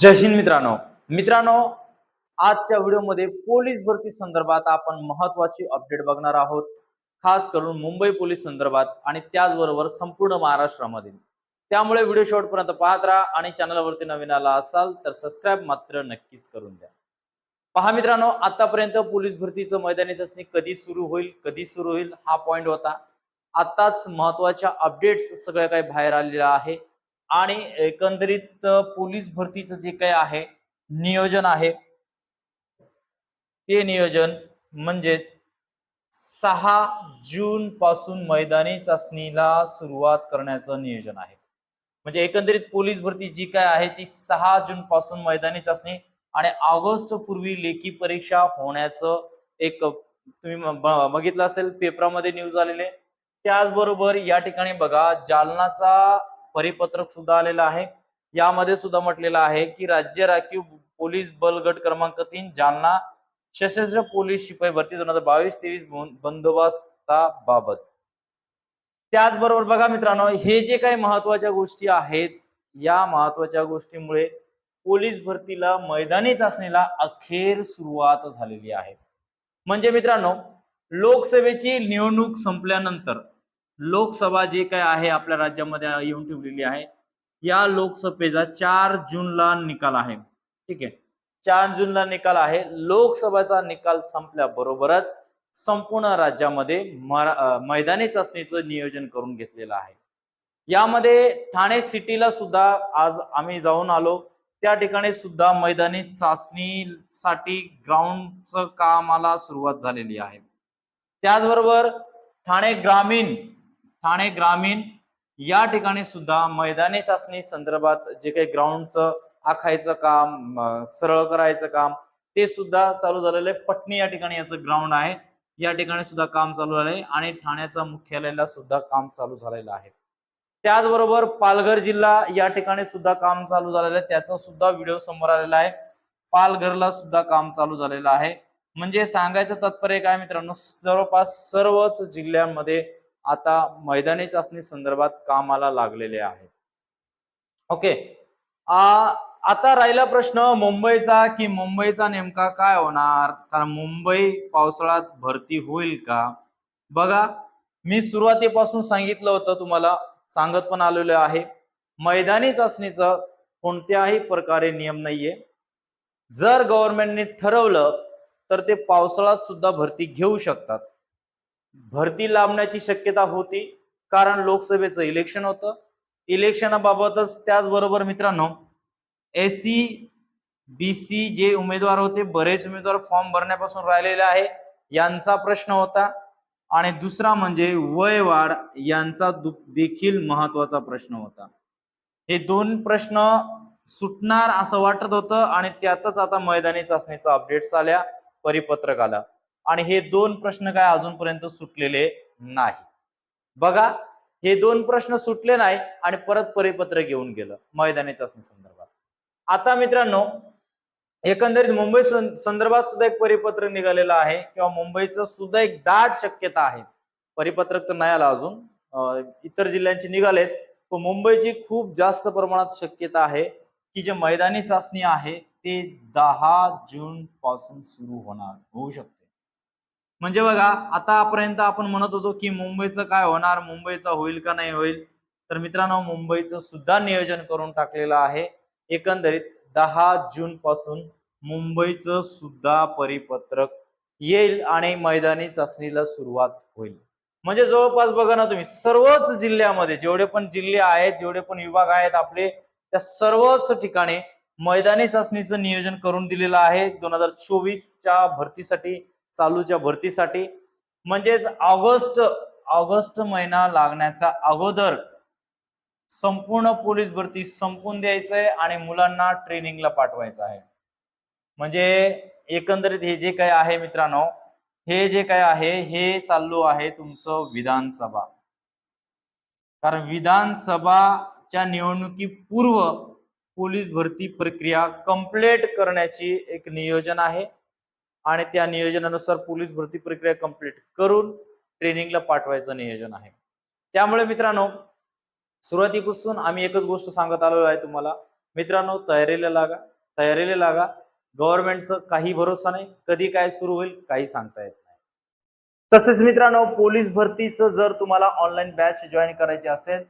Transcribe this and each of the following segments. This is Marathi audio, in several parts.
जय हिंद मित्रांनो. मित्रांनो आजच्या व्हिडिओमध्ये पोलीस भरती संदर्भात आपण महत्वाची अपडेट बघणार आहोत. खास करून मुंबई पोलीस संदर्भात आणि त्याचबरोबर संपूर्ण महाराष्ट्रामध्ये. त्यामुळे व्हिडिओ शेवटपर्यंत पाहत राहा आणि चॅनलवरती नवीन आला असाल तर सबस्क्राईब मात्र नक्कीच करून द्या. पहा मित्रांनो आतापर्यंत पोलीस भरतीचं मैदानी चाचणी कधी सुरू होईल कधी सुरू होईल हा पॉइंट होता. आताच महत्त्वाच्या अपडेट्स सगळ्या काही बाहेर आलेल्या आहे. आणि एकंदरीत पोलीस भरतीचं जे काही आहे नियोजन आहे ते नियोजन म्हणजेच सहा जून पासून मैदानी चाचणीला सुरुवात करण्याचं नियोजन आहे. म्हणजे एकंदरीत पोलीस भरती जी काय आहे ती सहा जून पासून मैदानी चाचणी आणि ऑगस्ट पूर्वी लेखी परीक्षा होण्याचं एक तुम्ही बघितलं असेल पेपरामध्ये न्यूज आलेले त्याचबरोबर या ठिकाणी बघा जालनाचा परिपत्रक सुद्धा आलेलं आहे. यामध्ये सुद्धा म्हटलेलं आहे की राज्य राखीव पोलीस बल गट क्रमांक तीन जालना सशस्त्र पोलीस शिपाई भरती दोन हजार बावीस तेवीस बंदोबस्ताबाबत. त्याचबरोबर बघा मित्रांनो हे जे काही महत्त्वाच्या गोष्टी आहेत या महत्त्वाच्या गोष्टीमुळे पोलीस भरतीला मैदानी चाचणीला अखेर सुरुवात झालेली आहे. म्हणजे मित्रांनो लोकसभेची निवडणूक संपल्यानंतर लोकसभा जे काय आहे आपल्या राज्यामध्ये येऊन ठेवलेली आहे या लोकसभेचा चार जूनला निकाल आहे. ठीक आहे? चार जूनला निकाल आहे. लोकसभेचा निकाल संपल्याबरोबरच संपूर्ण राज्यामध्ये मरा- मैदानी चाचणीचं नियोजन करून घेतलेलं आहे. यामध्ये ठाणे सिटीला सुद्धा आज आम्ही जाऊन आलो. त्या ठिकाणी सुद्धा मैदानी चाचणीसाठी ग्राउंडचं कामाला सुरुवात झालेली आहे. त्याचबरोबर ठाणे ग्रामीण ठाणे ग्रामीण या ठिकाणी सुद्धा मैदानी चाचणी संदर्भात जे काही ग्राउंडचं आखायचं काम सरळ करायचं काम ते सुद्धा चालू झालेलं आहे. पटणी या ठिकाणी याचं ग्राउंड आहे. या ठिकाणी सुद्धा काम चालू झालंय आणि ठाण्याच्या मुख्यालयाला सुद्धा काम चालू झालेलं आहे. त्याचबरोबर पालघर जिल्हा या ठिकाणी सुद्धा काम चालू झालेलं आहे. त्याचा सुद्धा व्हिडिओ समोर आलेला आहे. पालघरला सुद्धा काम चालू झालेलं आहे. म्हणजे सांगायचं तात्पर्य काय मित्रांनो? जवळपास सर्वच जिल्ह्यांमध्ये आता मैदानी चाचणी संदर्भात कामाला लागलेले आहेत. ओके. आ, आता राहिला प्रश्न मुंबईचा की मुंबईचा नेमका काय होणार? कारण मुंबई पावसाळ्यात भरती होईल का? बघा मी सुरुवातीपासून सांगितलं होतं तुम्हाला सांगत पण आलेलो आहे. मैदानी चाचणीचं कोणत्याही प्रकारे नियम नाहीये. जर गव्हर्नमेंटने ठरवलं तर ते पावसाळ्यात सुद्धा भरती घेऊ शकतात. भरती लांबण्याची शक्यता होती कारण लोकसभेचं इलेक्शन होतं. इलेक्शनाबाबतच त्याचबरोबर मित्रांनो एस सी बी सी जे उमेदवार होते बरेच उमेदवार फॉर्म भरण्यापासून राहिलेले आहे यांचा प्रश्न होता. आणि दुसरा म्हणजे वय वाढ यांचा दु- देखील महत्त्वाचा प्रश्न होता. हे दोन प्रश्न सुटणार असं वाटत होतं आणि त्यातच आता मैदानी चाचणीचा अपडेट्स आल्या परिपत्रक आला आणि हे दोन प्रश्न काय अजूनपर्यंत सुटलेले नाही. बघा हे दोन प्रश्न सुटले नाही आणि परत परिपत्रक येऊन गेलं मैदानी चाचणी संदर्भात. आता मित्रांनो एकंदरीत मुंबई संदर्भात सुद्धा एक परिपत्रक निघालेलं आहे किंवा मुंबईचं सुद्धा एक दाट शक्यता आहे. परिपत्रक तर नाही आलं अजून. इतर जिल्ह्यांची निघालेत. पण मुंबईची खूप जास्त प्रमाणात शक्यता आहे की जे मैदानी चाचणी आहे ते दहा जून पासून सुरू होणार होऊ शकते. म्हणजे बघा आतापर्यंत आपण म्हणत होतो की मुंबईचं काय होणार मुंबईचं होईल का नाही होईल? तर मित्रांनो मुंबईचं सुद्धा नियोजन करून टाकलेलं आहे. एकंदरीत दहा जून पासून मुंबईचं सुद्धा परिपत्रक येईल आणि मैदानी चाचणीला सुरुवात होईल. म्हणजे जवळपास बघा ना तुम्ही सर्वच जिल्ह्यामध्ये जेवढे पण जिल्हे आहेत जेवढे पण विभाग आहेत आपले त्या सर्वच ठिकाणी मैदानी चाचणीचं नियोजन करून दिलेलं आहे. दोन हजार चोवीसच्या भरतीसाठी चालूच्या भरतीसाठी. म्हणजेच ऑगस्ट ऑगस्ट महिना लागण्याचा अगोदर संपूर्ण पोलीस भरती संपून द्यायचंय आणि मुलांना ट्रेनिंगला पाठवायचं आहे. म्हणजे एकंदरीत हे जे काय आहे मित्रांनो हे जे काय आहे हे चालू आहे तुमचं विधानसभा. कारण विधानसभाच्या निवडणुकीपूर्व पोलीस भरती प्रक्रिया कंप्लीट करण्याची एक नियोजन आहे. आणि त्या नियोजनानुसार पोलीस भरती प्रक्रिया कंप्लीट करून ट्रेनिंगला पाठवायचं नियोजन आहे. त्यामुळे मित्रांनो सुरुवातीपासून आम्ही एकच गोष्ट सांगत आलेलो आहे तुम्हाला. मित्रांनो तयारीला लागा तयारीला लागा. गव्हर्नमेंटचं काही भरोसा नाही. कधी काय सुरू होईल काही सांगता येत नाही. तसेच मित्रांनो पोलीस भरतीचं जर तुम्हाला ऑनलाईन बॅच जॉईन करायची असेल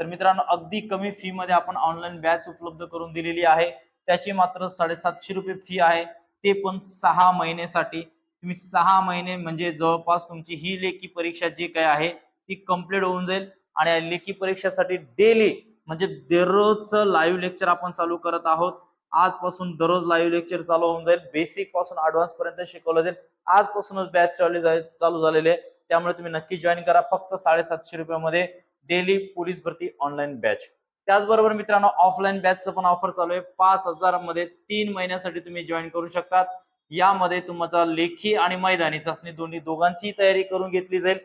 तर मित्रांनो अगदी कमी फी मध्ये आपण ऑनलाईन बॅच उपलब्ध करून दिलेली आहे. त्याची मात्र साडेसातशे रुपये फी आहे. ते पण सहा महिन्यासाठी. तुम्ही सहा महिने म्हणजे जवळपास तुमची ही लेखी परीक्षा जी काय आहे ती कंप्लीट होऊन जाईल. आणि या लेखी परीक्षासाठी डेली म्हणजे दररोजचं लाईव्ह लेक्चर आपण चालू करत आहोत. आजपासून दररोज लाईव्ह लेक्चर चालू होऊन जाईल. बेसिकपासून ऍडव्हान्स पर्यंत शिकवलं जाईल. आजपासूनच बॅच चालू चालू झालेली. आहे त्यामुळे तुम्ही नक्की जॉईन करा. फक्त साडेसातशे रुपयामध्ये डेली पोलीस भरती ऑनलाईन बॅच त्याचबरोबर मित्रांनो ऑफलाईन बॅचचं पण ऑफर चालू आहे. पाच हजारमध्ये तीन महिन्यासाठी तुम्ही जॉईन करू शकतात. यामध्ये तुमचा लेखी आणि मैदानी चाचणी दोन्ही दोघांची तयारी करून घेतली जाईल.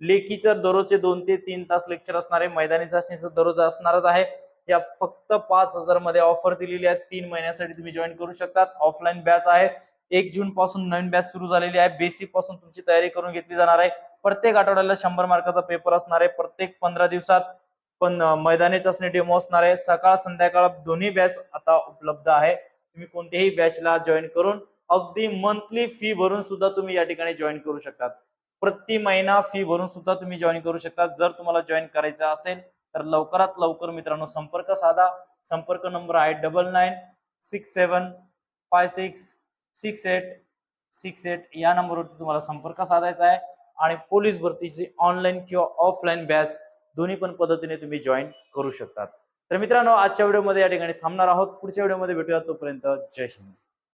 लेखीचं दररोजचे दोन ते तीन तास लेक्चर असणार आहे. मैदानी चाचणीचं दररोज असणारच आहे. या फक्त पाच हजारमध्ये ऑफर दिलेली आहे तीन महिन्यासाठी तुम्ही जॉईन करू शकतात. ऑफलाईन बॅच आहे. एक जून पासून नवीन बॅच सुरू झालेली आहे. बेसिकपासून तुमची तयारी करून घेतली जाणार आहे. प्रत्येक आठवड्याला शंभर मार्काचा पेपर असणार आहे. प्रत्येक पंधरा दिवसात पण मैदानी चाचणी डेमो असणार आहे. सकाळ संध्याकाळ दोन्ही बॅच आता उपलब्ध आहे. तुम्ही कोणत्याही बॅचला जॉईन करून अगदी मंथली फी भरून सुद्धा तुम्ही या ठिकाणी जॉईन करू शकतात. प्रति महिना फी भरून सुद्धा तुम्ही जॉईन करू शकता जर तुम्हाला जॉईन करायचं असेल तर लवकरात लवकर मित्रांनो संपर्क साधा. संपर्क नंबर आहे double nine six seven five six six eight six eight या नंबरवरती तुम्हाला संपर्क साधायचा आहे. आणि पोलीस भरतीची ऑनलाईन किंवा ऑफलाईन बॅच दोन्ही पण पद्धतीने तुम्ही जॉईन करू शकतात. तर मित्रांनो आजच्या व्हिडिओमध्ये या ठिकाणी थांबणार आहोत. पुढच्या व्हिडिओमध्ये भेटूया तोपर्यंत जय हिंद.